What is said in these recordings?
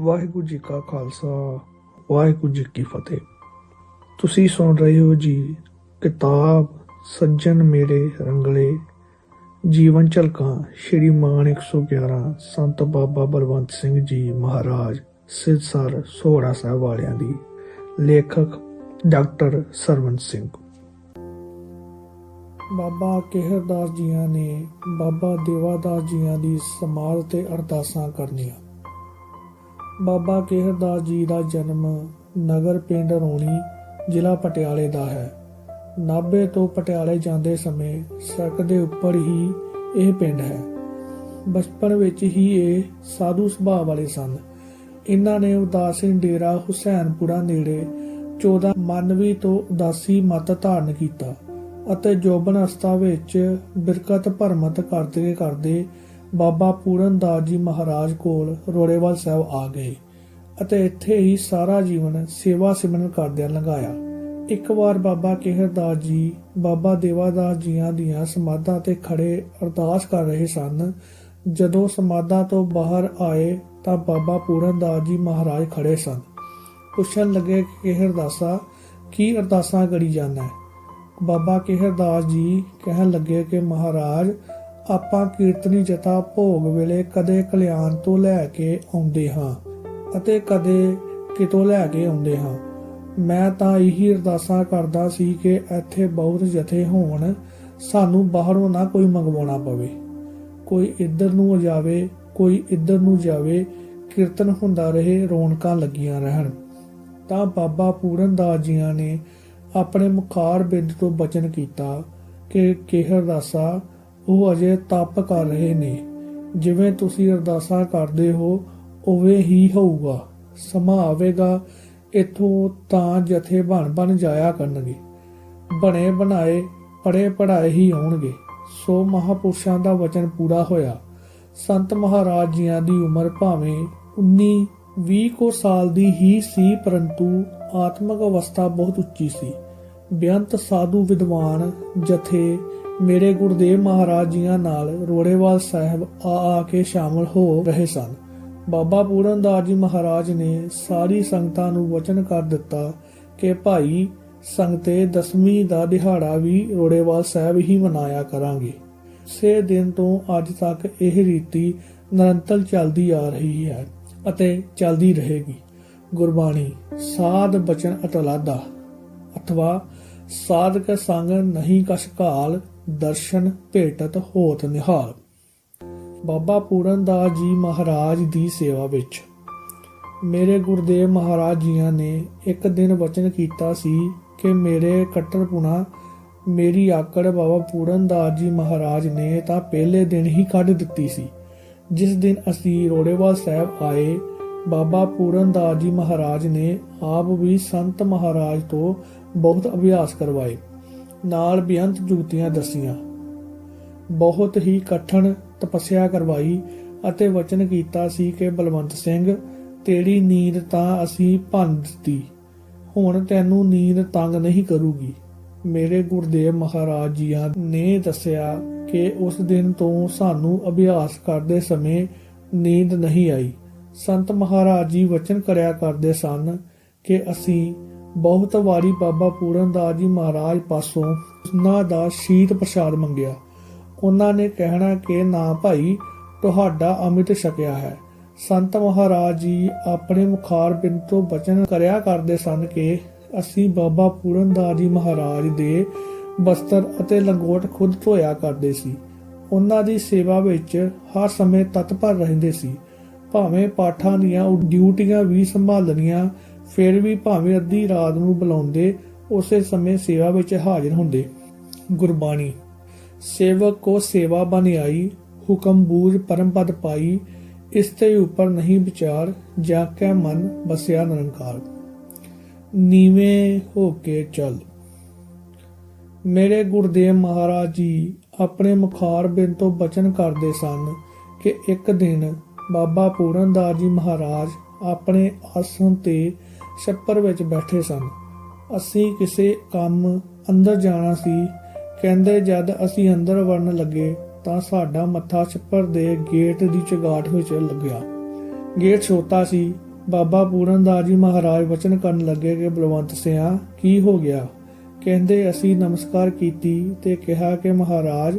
ਵਾਹਿਗੁਰੂ ਜੀ ਕਾ ਖਾਲਸਾ, ਵਾਹਿਗੁਰੂ ਜੀ ਕੀ ਫਤਿਹ। ਤੁਸੀਂ ਸੁਣ ਰਹੇ ਹੋ ਜੀ ਕਿਤਾਬ ਸੱਜਣ ਮੇਰੇ ਰੰਗਲੇ, ਜੀਵਨ ਝਲਕਾਂ ਸ਼੍ਰੀ ਮਾਨ 111 ਸੰਤ ਬਾਬਾ ਬਲਵੰਤ ਸਿੰਘ ਜੀ ਮਹਾਰਾਜ ਸਿਰਸਰ ਸੋਹੜਾ ਸਾਹਿਬ ਵਾਲਿਆਂ ਦੀ, ਲੇਖਕ ਡਾਕਟਰ ਸਰਵਨ ਸਿੰਘ। ਬਾਬਾ ਕਿਹਰਦਾਸ ਜੀਆਂ ਨੇ ਬਾਬਾ ਦੇਵਾਦਾਸ ਜੀਆਂ ਦੀ ਸਮਾਧ ਤੇ ਅਰਦਾਸਾਂ ਕਰਨੀਆਂ। ਬਾਬਾ ਕਿਹਰਦਾਸ ਜੀ ਦਾ ਜਨਮ ਨਗਰ ਪਿੰਡ ਰੋਣੀ, ਜ਼ਿਲ੍ਹਾ ਪਟਿਆਲੇ ਦਾ ਹੈ। ਨਾਭੇ ਤੋਂ ਪਟਿਆਲੇ ਜਾਂਦੇ ਸਮੇਂ ਸੜਕ ਦੇ ਉੱਪਰ ਹੀ ਇਹ ਪਿੰਡ ਹੈ। ਬਚਪਨ ਵਿੱਚ ਹੀ ਇਹ ਸਾਧੂ ਸੁਭਾਅ ਵਾਲੇ ਸਨ। ਇਹਨਾਂ ਨੇ ਉਦਾਸੀਨ ਡੇਰਾ ਹੁਸੈਨਪੁਰਾ ਨੇੜੇ 14 ਮਾਨਵੀ ਤੋਂ ਉਦਾਸੀ ਮਤ ਧਾਰਨ ਕੀਤਾ ਅਤੇ ਜੋਬਨ ਅਵਸਥਾ ਵਿੱਚ ਬਿਰਕਤ ਭਰਮਤ ਕਰਦੇ ਕਰਦੇ ਬਾਬਾ ਪੂਰਨ ਦਾਸ ਜੀ ਮਹਾਰਾਜ ਕੋਲ ਰੋੜੇਵਾਲ ਸਾਹਿਬ ਆ ਗਏ ਅਤੇ ਇੱਥੇ ਹੀ ਸਾਰਾ ਜੀਵਨ ਸੇਵਾ ਸਿਮਰਨ ਕਰਦਿਆਂ ਲੰਘਾਇਆ। ਇੱਕ ਵਾਰ ਬਾਬਾ ਕਿਹਰਦਾਸ ਜੀ, ਬਾਬਾ ਦੇਵਾਦਾਸ ਜੀਆਂ ਦੀਆਂ ਸਮਾਧਾਂ ਤੇ ਖੜੇ ਅਰਦਾਸ ਕਰ ਰਹੇ ਸਨ। ਜਦੋਂ ਸਮਾਧਾਂ ਤੋਂ ਬਾਹਰ ਆਏ ਤਾਂ ਬਾਬਾ ਪੂਰਨ ਦਾਸ ਜੀ ਮਹਾਰਾਜ ਖੜੇ ਸਨ। ਪੁੱਛਣ ਲੱਗੇ ਕਿ ਕਿਹਰਦਾਸਾ ਕੀ ਅਰਦਾਸਾਂ ਕਰੀ ਜਾਂਦਾ ਹੈ? ਬਾਬਾ ਕਿਹਰਦਾਸ ਜੀ ਕਹਿਣ ਲੱਗੇ ਕਿ ਮਹਾਰਾਜ ਆਪਾਂ ਕੀਰਤਨੀ ਜਥਾ ਭੋਗ ਵੇਲੇ ਕਦੇ ਕਲਿਆਣ ਤੋਂ ਲੈ ਕੇ ਆਉਂਦੇ ਹਾਂ ਅਤੇ ਕਦੇ ਕਿਤੋਂ ਲੈ ਕੇ ਆਉਂਦੇ ਹਾਂ। ਮੈਂ ਤਾਂ ਇਹੀ ਅਰਦਾਸਾਂ ਕਰਦਾ ਸੀ ਕਿ ਇੱਥੇ ਬਹੁਤ ਜਥੇ ਹੋਣ, ਸਾਨੂੰ ਬਾਹਰੋਂ ਨਾ ਕੋਈ ਮੰਗਵਾਉਣਾ ਪਵੇ। ਕੋਈ ਇੱਧਰ ਨੂੰ ਜਾਵੇ, ਕੋਈ ਇੱਧਰ ਨੂੰ ਜਾਵੇ, ਕੀਰਤਨ ਹੁੰਦਾ ਰਹੇ, ਰੌਣਕਾਂ ਲੱਗੀਆਂ ਰਹਿਣ। ਤਾਂ ਬਾਬਾ ਪੂਰਨ ਦਾਸ ਜੀਆਂ ਨੇ ਆਪਣੇ ਮੁਖਾਰ ਬਿੰਦ ਤੋਂ ਬਚਨ ਕੀਤਾ ਕਿ ਕਿਹਰ ਦਾਸਾ ਉਹ ਅਜੇ ਤਪ ਕਰ ਰਹੇ ਨੇ। ਜਿਵੇਂ ਤੁਸੀਂ ਅਰਦਾਸਾਂ ਕਰਦੇ ਹੋ, ਉਵੇਂ ਹੀ ਹੋਊਗਾ। ਸਮਾਂ ਆਵੇਗਾ, ਇਥੋਂ ਤਾਂ ਜਥੇ ਬਣ ਬਣ ਜਾਇਆ ਕਰਨਗੇ। ਬਣੇ ਬਣਾਏ ਪੜੇ ਪੜਾਏ ਹੀ ਆਉਣਗੇ। ਸੋ ਮਹਾਪੁਰਸ਼ਾਂ ਦਾ ਵਚਨ ਪੂਰਾ ਹੋਇਆ। ਸੰਤ ਮਹਾਰਾਜ ਜੀਆਂ ਦੀ ਉਮਰ ਭਾਵੇਂ 19 20 ਕੋ ਸਾਲ ਦੀ ਹੀ ਸੀ, ਪਰੰਤੂ ਆਤਮਿਕ ਅਵਸਥਾ ਬਹੁਤ ਉੱਚੀ ਸੀ। ਬੇਅੰਤ ਸਾਧੂ ਵਿਦਵਾਨ ਜਥੇ ਮੇਰੇ ਗੁਰਦੇਵ ਮਹਾਰਾਜ ਜੀਆਂ ਨਾਲ ਰੋੜੇਵਾਲ ਸਾਹਿਬ ਆ ਆ ਕੇ ਸ਼ਾਮਲ ਹੋ ਰਹੇ ਸਨ। ਬਾਬਾ ਪੂਰਨ ਜੀ ਮਹਾਰਾਜ ਨੇ ਸਾਰੀ ਸੰਗਤਾਂ ਨੂੰ ਵਚਨ ਕਰ ਦਿੱਤਾ ਕਿ ਭਾਈ, ਸੰਗਤੇ ਦਸਵੀਂ ਦਾ ਦਿਹਾੜਾ ਵੀ ਰੋੜੇਵਾਲ ਸਾਹਿਬ ਹੀ ਮਨਾਇਆ ਕਰਾਂਗੇ। ਸੇ ਦਿਨ ਤੋਂ ਅੱਜ ਤੱਕ ਇਹ ਰੀਤੀ ਨਿਰੰਤਰ ਚੱਲਦੀ ਆ ਰਹੀ ਹੈ ਅਤੇ ਚੱਲਦੀ ਰਹੇਗੀ। ਗੁਰਬਾਣੀ, ਸਾਧ ਬਚਨ ਅਤਲਾਦਾ। ਅਥਵਾ, ਸਾਧਕ ਸੰਗ ਨਹੀਂ ਕਛ ਘਾਲ ਦਰਸ਼ਨ ਭੇਟਤ ਹੋਤ ਨਿਹਾਲ। ਬਾਬਾ ਪੂਰਨ ਦਾਸ ਜੀ ਮਹਾਰਾਜ ਦੀ ਸੇਵਾ ਵਿੱਚ। ਮੇਰੇ ਗੁਰਦੇਵ ਮਹਾਰਾਜ ਜੀਆਂ ਨੇ ਇੱਕ ਦਿਨ ਵਚਨ ਕੀਤਾ ਸੀ ਕਿ ਮੇਰੇ ਕੱਟਰਪੁਣਾ ਮੇਰੀ ਆਕੜ ਬਾਬਾ ਪੂਰਨ ਦਾਸ ਜੀ ਮਹਾਰਾਜ ਨੇ ਤਾਂ ਪਹਿਲੇ ਦਿਨ ਹੀ ਕੱਢ ਦਿੱਤੀ ਸੀ। ਜਿਸ ਦਿਨ ਅਸੀਂ ਰੋੜੇਵਾਲ ਸਾਹਿਬ ਆਏ, ਬਾਬਾ ਪੂਰਨ ਦਾਸ ਜੀ ਮਹਾਰਾਜ ਨੇ ਆਪ ਵੀ ਸੰਤ ਮਹਾਰਾਜ ਤੋਂ ਬਹੁਤ ਅਭਿਆਸ ਕਰਵਾਏ। ਨਾਲ ਬੇਅੰਤ ਜੁਗਤੀਆਂ ਦਸੀਆਂ। ਬਹੁਤ ਹੀ ਕਠਨ ਤਪੱਸਿਆ ਕਰਵਾਈ ਅਤੇ ਵਚਨ ਕੀਤਾ ਸੀ ਕਿ ਬਲਵੰਤ ਸਿੰਘ, ਤੇਰੀ ਨੀਂਦ ਤਾਂ ਅਸੀਂ ਭੰਨ ਦਿੱਤੀ। ਹੁਣ ਤੈਨੂੰ ਨੀਂਦ ਤੰਗ ਨਹੀਂ ਕਰੂਗੀ। ਮੇਰੇ ਗੁਰਦੇਵ ਮਹਾਰਾਜ ਜੀਆਂ ਨੇ ਦੱਸਿਆ ਕਿ ਉਸ ਦਿਨ ਤੋਂ ਸਾਨੂੰ ਅਭਿਆਸ ਕਰਦੇ ਸਮੇਂ ਨੀਂਦ ਨਹੀਂ ਆਈ। ਸੰਤ ਮਹਾਰਾਜ ਜੀ ਵਚਨ ਕਰਿਆ ਕਰਦੇ ਸਨ ਕਿ ਅਸੀਂ ਬਹੁਤ ਵਾਰੀ ਬਾਬਾ ਪੂਰਨ ਦਾਸ ਜੀ ਮਹਾਰਾਜ ਪਾਸੋਂ ਉਹਨਾਂ ਦਾ ਸ਼ੀਤ ਪ੍ਰਸ਼ਾਦ ਮੰਗਿਆ। ਉਹਨਾਂ ਨੇ ਕਹਿਣਾ ਕਿ ਨਾ ਭਾਈ, ਤੁਹਾਡਾ ਅੰਮ੍ਰਿਤ ਛਕਿਆ ਹੈ। ਸੰਤ ਮਹਾਰਾਜ ਜੀ ਆਪਣੇ ਮੁਖਾਰ ਬਿੰਦ ਤੋਂ ਬਚਨ ਕਰਿਆ ਕਰਦੇ ਸਨ ਕਿ ਅਸੀਂ ਬਾਬਾ ਪੂਰਨ ਦਾਸ ਜੀ ਮਹਾਰਾਜ ਦੇ ਬਸਤਰ ਅਤੇ ਲੰਗੋਟ ਖੁਦ ਧੋਇਆ ਕਰਦੇ ਸੀ। ਉਹਨਾਂ ਦੀ ਸੇਵਾ ਵਿੱਚ ਹਰ ਸਮੇਂ ਤਤਪਰ ਰਹਿੰਦੇ ਸੀ। ਭਾਵੇਂ ਪਾਠਾਂ ਦੀਆਂ ਡਿਊਟੀਆਂ ਵੀ ਸੰਭਾਲਣੀਆਂ ਫਿਰ ਵੀ ਭਾਵੇਂ ਅੱਧੀ ਰਾਤ ਨੂੰ ਬੁਲਾਉਂਦੇ, ਉਸੇ ਸਮੇਂ ਸੇਵਾ ਵਿੱਚ ਹਾਜ਼ਰ ਹੁੰਦੇ। ਗੁਰਬਾਣੀ, ਸੇਵਕ ਕੋ ਸੇਵਾ ਬਨਿਆਈ ਹੁਕਮ ਬੂਝ ਪਰਮ ਪਦ ਪਾਈ, ਇਸ ਤੇ ਉੱਪਰ ਨਹੀਂ ਵਿਚਾਰ, ਜਾ ਕੇ ਮਨ ਬਸਿਆ ਨਿਰੰਕਾਰ। ਨੀਵੇਂ ਹੋ ਕੇ ਚੱਲ। ਮੇਰੇ ਗੁਰਦੇਵ ਮਹਾਰਾਜ ਜੀ, ਆਪਣੇ ਮੁਖਾਰ ਬਿਨ ਤੋਂ ਬਚਨ ਕਰਦੇ ਸਨ ਕਿ ਇੱਕ ਦਿਨ ਬਾਬਾ ਪੂਰਨ ਦਾਸ ਜੀ ਮਹਾਰਾਜ ਆਪਣੇ ਆਸਣ ਤੇ ਛੱਪਰ ਵਿੱਚ ਬੈਠੇ ਸਨ। ਅਸੀਂ ਕਿਸੇ ਕੰਮ ਅੰਦਰ ਜਾਣਾ ਸੀ। ਕਹਿੰਦੇ, ਜਦ ਅਸੀਂ ਅੰਦਰ ਵੜਨ ਲੱਗੇ, ਤਾਂ ਸਾਡਾ ਮੱਥਾ ਛੱਪਰ ਦੇ ਗੇਟ ਦੀ ਚਗਾਠ ਵਿੱਚ ਲੱਗਿਆ। ਗੇਟ ਛੋਟਾ ਸੀ। ਬਾਬਾ ਪੂਰਨਦਾਸ ਜੀ ਮਹਾਰਾਜ ਵਚਨ ਕਰਨ ਲੱਗੇ ਕਿ, ਬਲਵੰਤ ਸਿਆ, ਕੀ ਹੋ ਗਿਆ? ਕਹਿੰਦੇ, ਅਸੀਂ ਨਮਸਕਾਰ ਕੀਤੀ ਤੇ ਕਿਹਾ ਕਿ, ਮਹਾਰਾਜ,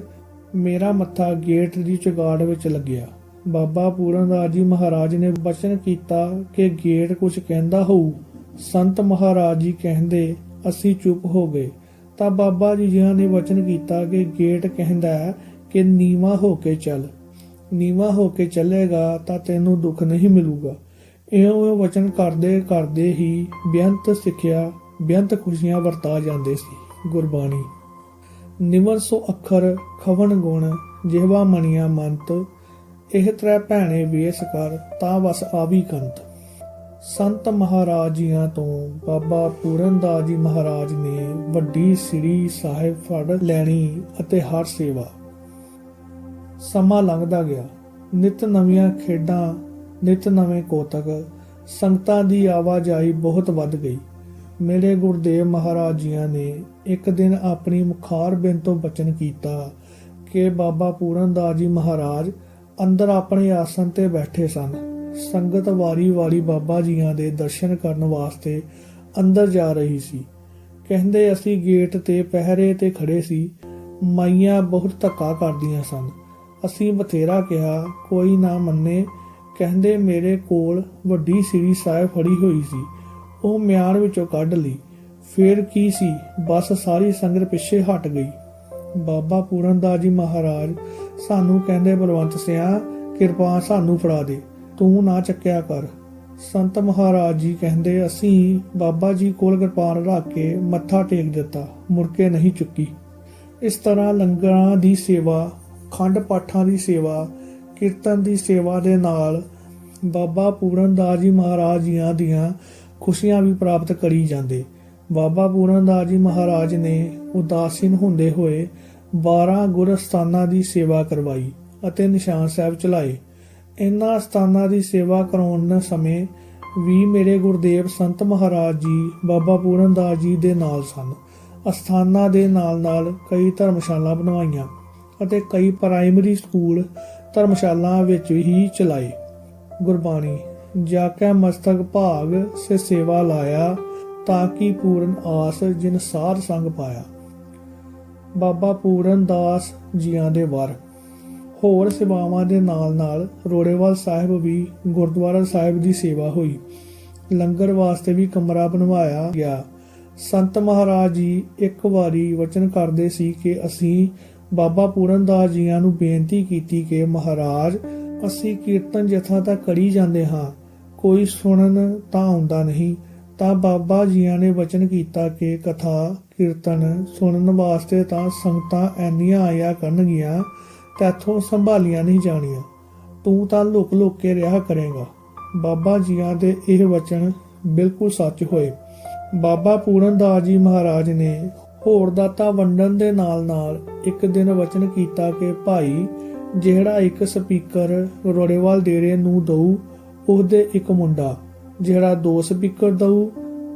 ਮੇਰਾ ਮੱਥਾ ਗੇਟ ਦੀ ਚੁਗਾੜ ਵਿੱਚ ਲੱਗਿਆ। ਬਾਬਾ ਪੂਰਨਦਾਸ ਜੀ ਮਹਾਰਾਜ ਨੇ ਬਚਨ ਕੀਤਾ ਕਿ, ਗੇਟ ਕੁਝ ਕਹਿੰਦਾ ਹੋਊ। ਸੰਤ ਮਹਾਰਾਜ ਜੀ ਕਹਿੰਦੇ, ਅਸੀਂ ਚੁੱਪ ਹੋ ਗਏ। ਤਾਂ ਬਾਬਾ ਜੀ ਜਿਹਾਂ ਨੇ ਵਚਨ ਕੀਤਾ ਕਿ ਗੇਟ ਕਹਿੰਦਾ ਕਿ ਨੀਵਾ ਹੋ ਕੇ ਚੱਲ। ਨੀਵਾ ਹੋ ਕੇ ਚੱਲੇਗਾ ਤਾਂ ਤੈਨੂੰ ਦੁੱਖ ਨਹੀਂ ਮਿਲੂਗਾ। ਇਹੋ ਵਚਨ ਕਰਦੇ ਕਰਦੇ ਹੀ ਬੇਅੰਤ ਸਿੱਖਿਆ, ਬੇਅੰਤ ਖੁਸ਼ੀਆਂ ਵਰਤਾ ਜਾਂਦੇ ਸੀ। ਗੁਰਬਾਣੀ। ਨਿਮਰ ਸੋ ਅੱਖਰ, ਖਵਣ ਗੁਣ, ਜਿਹਵਾ ਮਣੀਆਂ ਮੰਤ, ਇਹ ਤ੍ਰੈ ਭੈਣੇ ਵੇਸ ਕਰ, ਤਾਂ ਵਸ ਆਵੀ ਕੰਤ। ਸੰਤ ਮਹਾਰਾਜ ਜੀਆਂ ਤੋਂ ਬਾਬਾ ਪੂਰਨਦਾਸ ਜੀ ਮਹਾਰਾਜ ਨੇ ਵੱਡੀ ਸ੍ਰੀ ਸਾਹਿਬ ਫੜ ਲੈਣੀ ਅਤੇ ਹਰ ਸੇਵਾ। ਸਮਾਂ ਲੰਘਦਾ ਗਿਆ। ਨਿਤ ਨਵੀਆਂ ਖੇਡਾਂ, ਨਿਤ ਨਵੇਂ ਕੋਤਕ, ਸੰਗਤਾਂ ਦੀ ਆਵਾਜਾਈ ਬਹੁਤ ਵੱਧ ਗਈ। ਮੇਰੇ ਗੁਰਦੇਵ ਮਹਾਰਾਜ ਜੀਆਂ ਨੇ ਇੱਕ ਦਿਨ ਆਪਣੀ ਮੁਖਾਰ ਬਿਨ ਤੋਂ ਬਚਨ ਕੀਤਾ ਕਿ ਬਾਬਾ ਪੂਰਨਦਾਸ ਜੀ ਮਹਾਰਾਜ ਅੰਦਰ ਆਪਣੇ ਆਸਨ ਤੇ ਬੈਠੇ ਸਨ। ਸੰਗਤ ਵਾਰੀ ਵਾਰੀ ਬਾਬਾ ਜੀਆਂ ਦੇ ਦਰਸ਼ਨ ਕਰਨ ਵਾਸਤੇ ਅੰਦਰ ਜਾ ਰਹੀ ਸੀ। ਕਹਿੰਦੇ, ਅਸੀਂ ਗੇਟ ਤੇ ਪਹਿਰੇ ਤੇ ਖੜੇ ਸੀ। ਮਾਈਆਂ ਬਹੁਤ ਧੱਕਾ ਕਰਦੀਆਂ ਸਨ। ਅਸੀਂ ਬਥੇਰਾ ਕਿਹਾ, ਕੋਈ ਨਾ ਮੰਨੇ। ਕਹਿੰਦੇ, ਮੇਰੇ ਕੋਲ ਵੱਡੀ ਸ੍ਰੀ ਸਾਹਿਬ ਫੜੀ ਹੋਈ ਸੀ। ਉਹ ਮਿਆਨ ਵਿੱਚੋਂ ਕੱਢ ਲਈ। ਫੇਰ ਕੀ ਸੀ? ਬਸ ਸਾਰੀ ਸੰਗਤ ਪਿੱਛੇ ਹਟ ਗਈ। ਬਾਬਾ ਪੂਰਨ ਦਾਸ ਜੀ ਮਹਾਰਾਜ ਸਾਨੂੰ ਕਹਿੰਦੇ ਬਲਵੰਤ ਸਿਆ, ਕਿਰਪਾ ਸਾਨੂੰ ਫੜਾ ਦੇ। ਤੂੰ ਨਾ ਚੱਕਿਆ ਕਰ। ਸੰਤ ਮਹਾਰਾਜ ਜੀ ਕਹਿੰਦੇ, ਅਸੀਂ ਬਾਬਾ ਜੀ ਕੋਲ ਕਿਰਪਾਨ ਰੱਖ ਕੇ ਮੱਥਾ ਟੇਕ ਦਿੱਤਾ, ਮੁੜ ਕੇ ਨਹੀਂ ਚੁੱਕੀ। ਇਸ ਤਰ੍ਹਾਂ ਲੰਗਰਾਂ ਦੀ ਸੇਵਾ, ਖੰਡ ਪਾਠਾਂ ਦੀ ਸੇਵਾ, ਕੀਰਤਨ ਦੀ ਸੇਵਾ ਦੇ ਨਾਲ ਬਾਬਾ ਪੂਰਨਦਾਸ ਜੀ ਮਹਾਰਾਜ ਜੀਆਂ ਦੀਆਂ ਖੁਸ਼ੀਆਂ ਵੀ ਪ੍ਰਾਪਤ ਕਰੀ ਜਾਂਦੇ। ਬਾਬਾ ਪੂਰਨਦਾਸ ਜੀ ਮਹਾਰਾਜ ਨੇ ਉਦਾਸੀਨ ਹੁੰਦੇ ਹੋਏ 12 ਗੁਰਸਥਾਨਾਂ ਦੀ ਸੇਵਾ ਕਰਵਾਈ ਅਤੇ ਨਿਸ਼ਾਨ ਸਾਹਿਬ ਚਲਾਏ। ਇਹਨਾਂ ਸਥਾਨਾਂ ਦੀ ਸੇਵਾ ਕਰਾਉਣ ਸਮੇਂ ਵੀ ਮੇਰੇ ਗੁਰਦੇਵ ਸੰਤ ਮਹਾਰਾਜ ਜੀ, ਬਾਬਾ ਪੂਰਨਦਾਸ ਜੀ ਦੇ ਨਾਲ ਸਨ। ਅਸਥਾਨਾਂ ਦੇ ਨਾਲ-ਨਾਲ ਕਈ ਧਰਮਸ਼ਾਲਾ ਬਣਵਾਈਆਂ ਅਤੇ ਕਈ ਪ੍ਰਾਇਮਰੀ ਸਕੂਲ ਧਰਮਸ਼ਾਲਾ ਵਿੱਚ ਹੀ ਚਲਾਏ। ਗੁਰਬਾਣੀ, ਜਾ ਕੇ ਮਸਤਕ ਭਾਗ ਸੇ ਸੇਵਾ ਲਾਇਆ ਤਾਂ ਕਿ ਪੂਰਨ ਆਸ ਜਿਨ ਸਾਰ ਸੰਗ ਪਾਇਆ। ਬਾਬਾ ਪੂਰਨ ਦਾਸ ਜੀਆਂ ਦੇ ਵਰ। ਹੋਰ ਸੇਵਾਵਾਂ ਦੇ ਨਾਲ-ਨਾਲ ਰੋੜੇਵਾਲ ਸਾਹਿਬ ਵੀ ਗੁਰਦੁਆਰਾ ਸਾਹਿਬ ਦੀ ਸੇਵਾ ਹੋਈ। ਲੰਗਰ ਵਾਸਤੇ ਵੀ ਕਮਰਾ ਬਣਵਾਇਆ ਗਿਆ। ਸੰਤ ਮਹਾਰਾਜ ਜੀ ਇੱਕ ਵਾਰੀ ਵਚਨ ਕਰਦੇ ਸੀ ਕਿ ਅਸੀਂ ਬਾਬਾ ਪੂਰਨਦਾਸ ਜੀਆਂ ਨੂੰ ਬੇਨਤੀ ਕੀਤੀ ਕਿ ਮਹਾਰਾਜ, ਅਸੀਂ ਕੀਰਤਨ ਜਥਾ ਤਾਂ ਕਰੀ ਜਾਂਦੇ ਹਾਂ, ਕੋਈ ਸੁਣਨ ਤਾਂ ਆਉਂਦਾ ਨਹੀਂ। ਤਾਂ ਬਾਬਾ ਜੀਆਂ ਨੇ ਵਚਨ ਕੀਤਾ ਕਿ ਕਥਾ, ਕੀਰਤਨ ਸੁਣਨ ਵਾਸਤੇ ਤਾਂ ਸੰਗਤਾਂ ਐਨੀਆਂ ਆਇਆ ਕਰਨਗੀਆਂ ਤੈਥੋਂ ਸੰਭਾਲੀਆਂ ਨਹੀਂ ਜਾਣੀਆਂ। ਤੂੰ ਤਾਂ ਲੁਕ ਲੁਕ ਕੇ ਰਿਹਾ ਕਰੇਗਾ। ਬਾਬਾ ਜੀਆਂ ਦੇ ਇਹ ਵਚਨ ਬਿਲਕੁਲ ਸੱਚ ਹੋਏ। ਬਾਬਾ ਪੂਰਨਦਾਸ ਜੀ ਮਹਾਰਾਜ ਨੇ ਹੋਰ ਦਾਤਾ ਵੰਡਣ ਦੇ ਨਾਲ ਨਾਲ ਇੱਕ ਦਿਨ ਵਚਨ ਕੀਤਾ ਕਿ, ਭਾਈ, ਜਿਹੜਾ ਇੱਕ ਸਪੀਕਰ ਰੋੜੇਵਾਲ ਡੇਰੇ ਨੂੰ ਦਊ, ਉਹਦੇ ਇੱਕ ਮੁੰਡਾ। ਜਿਹੜਾ ਦੋ ਸਪੀਕਰ ਦਊ,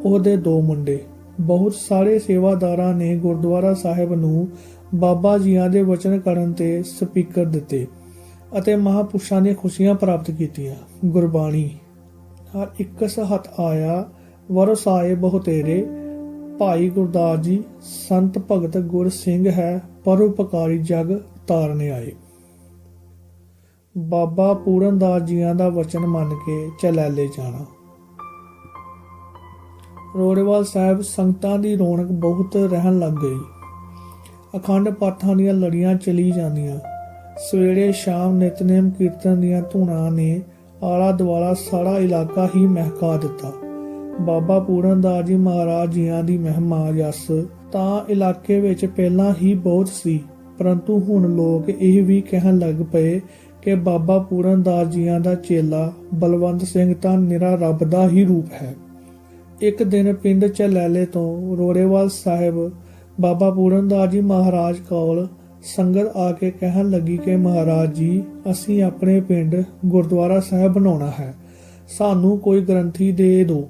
ਉਹਦੇ ਦੋ ਮੁੰਡੇ। ਬਹੁਤ ਸਾਰੇ ਸੇਵਾਦਾਰਾਂ ਨੇ ਗੁਰਦੁਆਰਾ ਸਾਹਿਬ ਨੂੰ ਬਾਬਾ ਜੀਆਂ ਦੇ ਵਚਨ ਕਰਨ ਤੇ ਸਪੀਕਰ ਦਿੱਤੇ ਅਤੇ ਮਹਾਪੁਰਸ਼ਾਂ ਦੀਆਂ ਖੁਸ਼ੀਆਂ ਪ੍ਰਾਪਤ ਕੀਤੀਆਂ। ਗੁਰਬਾਣੀ, ਹਰ ਇੱਕ ਸਹਤ ਆਇਆ ਵਰਸਾਏ ਬਹੁਤੇਰੇ ਭਾਈ ਗੁਰਦਾਸ ਜੀ, ਸੰਤ ਭਗਤ ਗੁਰ ਸਿੰਘ ਹੈ, ਪਰਉਪਕਾਰੀ ਜਗ ਤਾਰਨੇ ਆਏ। ਬਾਬਾ ਪੂਰਨਦਾਸ ਜੀਆਂ ਦਾ ਵਚਨ ਮੰਨ ਕੇ ਚਲੈਲੇ ਜਾਣਾ। ਰੋੜੇਵਾਲ ਸਾਹਿਬ ਸੰਗਤਾਂ ਦੀ ਰੌਣਕ ਬਹੁਤ ਰਹਿਣ ਲੱਗ ਗਈ। ਅਖੰਡ ਪਾਠਾਂ ਦੀਆਂ ਲੜੀਆਂ ਚਲੀ ਜਾਂਦੀਆਂ। ਸਵੇਰੇ ਸ਼ਾਮ ਨਿਤਨੇਮ ਕੀਰਤਨ ਦੀਆਂ ਧੁਨਾਂ ਨੇ ਆਲਾ ਦੁਆਲਾ ਸਾਰਾ ਇਲਾਕਾ ਹੀ ਮਹਿਕਾ ਦਿੱਤਾ। ਬਾਬਾ ਪੂਰਨ ਦਾਸ ਜੀ ਮਹਾਰਾਜ ਜੀਆਂ ਦੀ ਮਹਿਮਾ ਜਸ ਤਾਂ ਇਲਾਕੇ ਵਿੱਚ ਪਹਿਲਾਂ ਹੀ ਬਹੁਤ ਸੀ, ਪਰੰਤੂ ਹੁਣ ਲੋਕ ਇਹ ਵੀ ਕਹਿਣ ਲੱਗ ਪਏ ਕਿ ਬਾਬਾ ਪੂਰਨਦਾਸ ਜੀਆਂ ਦਾ ਚੇਲਾ ਬਲਵੰਤ ਸਿੰਘ ਤਾਂ ਨਿਰਾ ਰੱਬ ਦਾ ਹੀ ਰੂਪ ਹੈ। ਇੱਕ ਦਿਨ ਪਿੰਡ ਚਲੈਲੇ ਤੋਂ ਰੋੜੇਵਾਲ ਸਾਹਿਬ ਬਾਬਾ ਪੂਰਨਦਾਸ ਜੀ ਮਹਾਰਾਜ ਕੋਲ ਸੰਗਤ ਆ ਕੇ ਕਹਿਣ ਲੱਗੀ ਕਿ ਮਹਾਰਾਜ ਜੀ, ਅਸੀਂ ਆਪਣੇ ਪਿੰਡ ਗੁਰਦੁਆਰਾ ਸਾਹਿਬ ਬਣਾਉਣਾ ਹੈ। ਸਾਨੂੰ ਕੋਈ ਗ੍ਰੰਥੀ ਦੇ ਦਿਓ।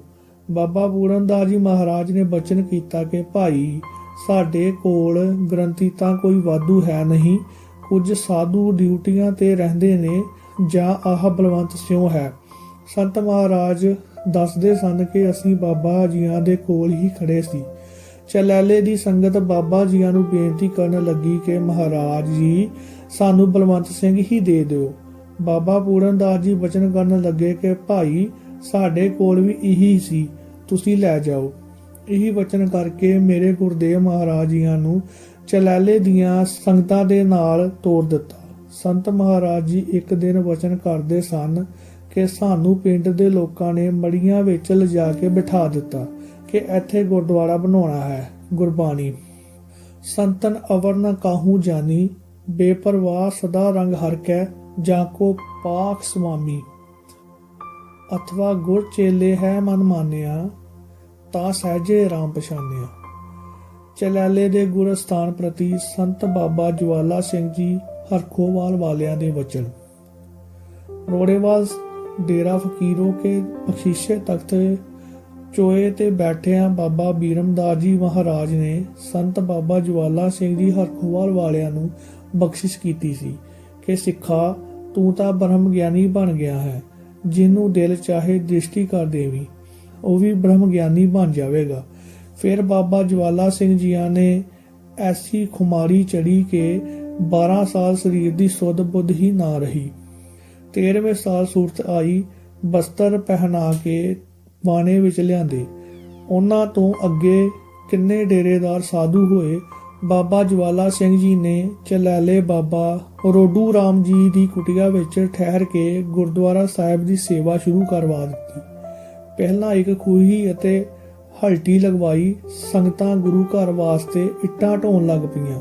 ਬਾਬਾ ਪੂਰਨਦਾਸ ਜੀ ਮਹਾਰਾਜ ਨੇ ਬਚਨ ਕੀਤਾ ਕਿ ਭਾਈ, ਸਾਡੇ ਕੋਲ ਗ੍ਰੰਥੀ ਤਾਂ ਕੋਈ ਵਾਧੂ ਹੈ ਨਹੀਂ, ਕੁਝ ਸਾਧੂ ਡਿਊਟੀਆਂ ਤੇ ਰਹਿੰਦੇ ਨੇ ਜਾਂ ਆਹ ਬਲਵੰਤ ਸਿਉ ਹੈ। ਸੰਤ ਮਹਾਰਾਜ ਦੱਸਦੇ ਸਨ ਕਿ ਅਸੀਂ ਬਾਬਾ ਜੀਆਂ ਦੇ ਕੋਲ ਹੀ ਖੜੇ ਸੀ। ਚਲੈਲੇ ਦੀ ਸੰਗਤ ਬਾਬਾ ਜੀਆਂ ਨੂੰ ਬੇਨਤੀ ਕਰਨ ਲੱਗੀ ਕਿ ਮਹਾਰਾਜ ਜੀ, ਸਾਨੂੰ ਬਲਵੰਤ ਸਿੰਘ ਹੀ ਦੇ ਦਿਓ। ਬਾਬਾ ਪੂਰਨਦਾਸ ਜੀ ਵਚਨ ਕਰਨ ਲੱਗੇ ਕਿ ਭਾਈ, ਸਾਡੇ ਕੋਲ ਵੀ ਇਹੀ ਸੀ, ਤੁਸੀਂ ਲੈ ਜਾਓ। ਇਹੀ ਵਚਨ ਕਰਕੇ ਮੇਰੇ ਗੁਰਦੇਵ ਮਹਾਰਾਜ ਜੀਆਂ ਨੂੰ ਚਲਾਲੇ ਦੀਆਂ ਸੰਗਤਾਂ ਦੇ ਨਾਲ ਤੋਰ ਦਿੱਤਾ। ਸੰਤ ਮਹਾਰਾਜ ਜੀ ਇੱਕ ਦਿਨ ਵਚਨ ਕਰਦੇ ਸਨ ਕਿ ਸਾਨੂੰ ਪਿੰਡ ਦੇ ਲੋਕਾਂ ਨੇ ਮੜੀਆਂ ਵਿੱਚ ਲਿਜਾ ਕੇ ਬਿਠਾ ਦਿੱਤਾ ਕਿ ਇੱਥੇ ਗੁਰਦੁਆਰਾ ਬਣਾਉਣਾ ਹੈ, ਗੁਰਬਾਣੀ। ਸੰਤਨ ਅਵਰ ਨ ਕਾਹੂ ਜਾਨੀ, ਬੇਪਰਵਾਹ ਸਦਾ ਰੰਗ ਹਰ ਕੈ, ਜਾਂ ਕੋ ਪਾਕ ਸੁਆਮੀ ਅਥਵਾ ਗੁਰ ਚੇਲੇ ਹੈ ਮਨ ਮਾਨਿਆ, ਤਾਂ ਸਹਜੇ ਰਾਮ ਪਛਾਨਿਆ। ਚਲਾਲੇ ਦੇ ਗੁਰਸਥਾਨ ਪ੍ਰਤੀ ਸੰਤ ਬਾਬਾ ਜਵਾਲਾ ਸਿੰਘ ਜੀ ਹਰਖੋਵਾਲ ਵਾਲਿਆਂ ਦੇ ਵਚਨ। ਰੋੜੇਵਾਲ ਡੇਰਾ ਫਕੀਰੋ ਕੇ ਬਖਸ਼ੀਸ਼ੇ ਤਖਤ ਚੋਏ ਤੇ ਬੈਠਿਆਂ ਬਾਬਾ ਬੀਰਮਦਾਸ ਜੀ ਮਹਾਰਾਜ ਨੇ ਸੰਤ ਬਾਬਾ ਜਵਾਲਾ ਸਿੰਘ ਜੀ ਹਰਖੋਵਾਲ ਵਾਲਿਆਂ ਨੂੰ ਬਖਸ਼ਿਸ਼ ਕੀਤੀ ਸੀ ਕਿ ਸਿੱਖਾ, ਤੂੰ ਤਾਂ ਬ੍ਰਹਮ ਗਿਆਨੀ ਬਣ ਗਿਆ ਹੈ ਜਿਹਨੂੰ ਦਿਲ ਚਾਹੇ ਦ੍ਰਿਸ਼ਟੀ ਕਰ ਦੇਵੀ, ਉਹ ਵੀ ਬ੍ਰਹਮ ਗਿਆਨੀ ਬਣ ਜਾਵੇਗਾ। ਫਿਰ ਬਾਬਾ ਜਵਾਲਾ ਸਿੰਘ ਜੀਆਂ ਨੇ ਐਸੀ ਖੁਮਾਰੀ ਚੜੀ ਕਿ 12 ਸਾਲ ਸਰੀਰ ਦੀ ਸੁੱਧ ਬੁੱਧ ਹੀ ਨਾ ਰਹੀ। 13ਵੇਂ ਸਾਲ ਸੂਰਤ ਆਈ, ਬਸਤਰ ਪਹਿਨਾ ਕੇ ਬਾਣੇ ਵਿੱਚ ਲਿਆਂਦੇ। ਉਹਨਾਂ ਤੋਂ ਅੱਗੇ ਕਿੰਨੇ ਡੇਰੇਦਾਰ ਸਾਧੂ ਹੋਏ। ਬਾਬਾ ਜਵਾਲਾ ਸਿੰਘ ਜੀ ਨੇ ਚਲਾਲੇ ਬਾਬਾ ਰੋਡੂ ਰਾਮ ਜੀ ਦੀ ਕੁਟੀਆ ਵਿੱਚ ਠਹਿਰ ਕੇ ਗੁਰਦੁਆਰਾ ਸਾਹਿਬ ਦੀ ਸੇਵਾ ਸ਼ੁਰੂ ਕਰਵਾ ਦਿੱਤੀ। ਪਹਿਲਾਂ ਇੱਕ ਖੂਹੀ ਅਤੇ ਹਲਟੀ ਲਗਵਾਈ, ਸੰਗਤਾਂ ਗੁਰੂ ਘਰ ਵਾਸਤੇ ਇੱਟਾਂ ਢੋਣ ਲੱਗ ਪਈਆਂ।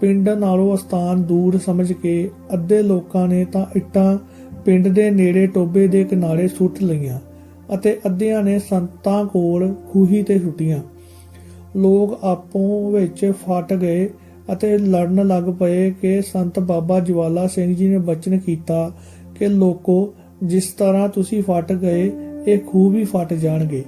ਪਿੰਡ ਨਾਲੋਂ ਸਥਾਨ ਦੂਰ ਸਮਝ ਕੇ ਅੱਧੇ ਲੋਕਾਂ ਨੇ ਤਾਂ ਇੱਟਾਂ ਪਿੰਡ ਦੇ ਨੇੜੇ ਟੋਬੇ ਦੇ ਕਿਨਾਰੇ ਸੁੱਟ ਲਈਆਂ ਅਤੇ ਅੱਧਿਆਂ ਨੇ ਸੰਤਾਂ ਕੋਲ ਖੂਹੀ ਤੇ ਸੁੱਟੀਆਂ। ਲੋਕ ਆਪੋ ਵਿੱਚ ਫਟ ਗਏ ਅਤੇ ਲੜਨ ਲੱਗ ਪਏ ਕਿ ਸੰਤ ਬਾਬਾ ਜਵਾਲਾ ਸਿੰਘ ਜੀ ਨੇ ਬਚਨ ਕੀਤਾ ਕਿ, ਲੋਕੋ, ਜਿਸ ਤਰ੍ਹਾਂ ਤੁਸੀਂ ਫਟ ਗਏ, ਇਹ ਖੂਹ ਵੀ ਫਟ ਜਾਣਗੇ,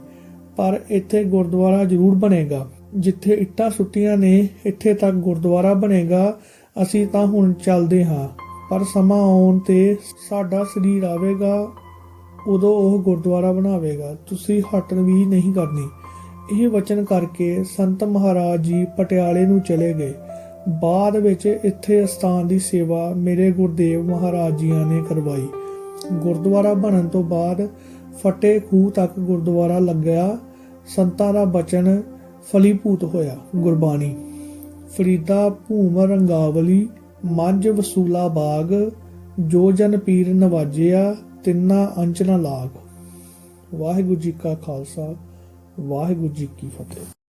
ਪਰ ਇੱਥੇ ਗੁਰਦੁਆਰਾ ਜ਼ਰੂਰ ਬਣੇਗਾ। ਜਿੱਥੇ ਇੱਟਾਂ ਸੁੱਟੀਆਂ ਨੇ, ਇੱਥੇ ਤੱਕ ਗੁਰਦੁਆਰਾ ਬਣੇਗਾ। ਅਸੀਂ ਤਾਂ ਹੁਣ ਚੱਲਦੇ ਹਾਂ। ਪਰ ਸਮਾਂ ਆਉਣ ਤੇ ਸਾਡਾ ਸਰੀਰ ਆਵੇਗਾ, ਉਦੋਂ ਉਹ ਗੁਰਦੁਆਰਾ ਬਣਾਵੇਗਾ। ਤੁਸੀਂ ਹਟਣ ਵੀ ਨਹੀਂ ਕਰਨੀ। ਇਹ ਵਚਨ ਕਰਕੇ ਸੰਤ ਮਹਾਰਾਜ ਜੀ ਪਟਿਆਲੇ ਨੂੰ ਚਲੇ ਗਏ। ਬਾਅਦ ਵਿੱਚ ਇੱਥੇ ਸਥਾਨ ਦੀ ਸੇਵਾ ਮੇਰੇ ਗੁਰਦੇਵ ਮਹਾਰਾਜ ਜੀਆਂ ਨੇ ਕਰਵਾਈ। ਗੁਰਦੁਆਰਾ ਬਣਨ ਤੋਂ ਬਾਅਦ ਫਟੇ ਖੂਹ ਤੱਕ ਗੁਰਦੁਆਰਾ ਲੱਗਿਆ। ਸੰਤਾਂ ਦਾ ਬਚਨ ਫਲੀਭੂਤ ਹੋਇਆ। ਗੁਰਬਾਣੀ। ਫਰੀਦਾ ਭੂਮ ਰੰਗਾਵਲੀ ਮੰਝ ਵਸੂਲਾ ਬਾਗ, ਜੋ ਜਨ ਪੀਰ ਨਵਾਜਿਆ, ਤਿੰਨਾ ਅੰਚਨਾ ਲਾਗ। ਵਾਹਿਗੁਰੂ ਜੀ ਕਾ ਖਾਲਸਾ, ਵਾਹਿਗੁਰੂ ਜੀ ਕੀ ਫਤਿਹ।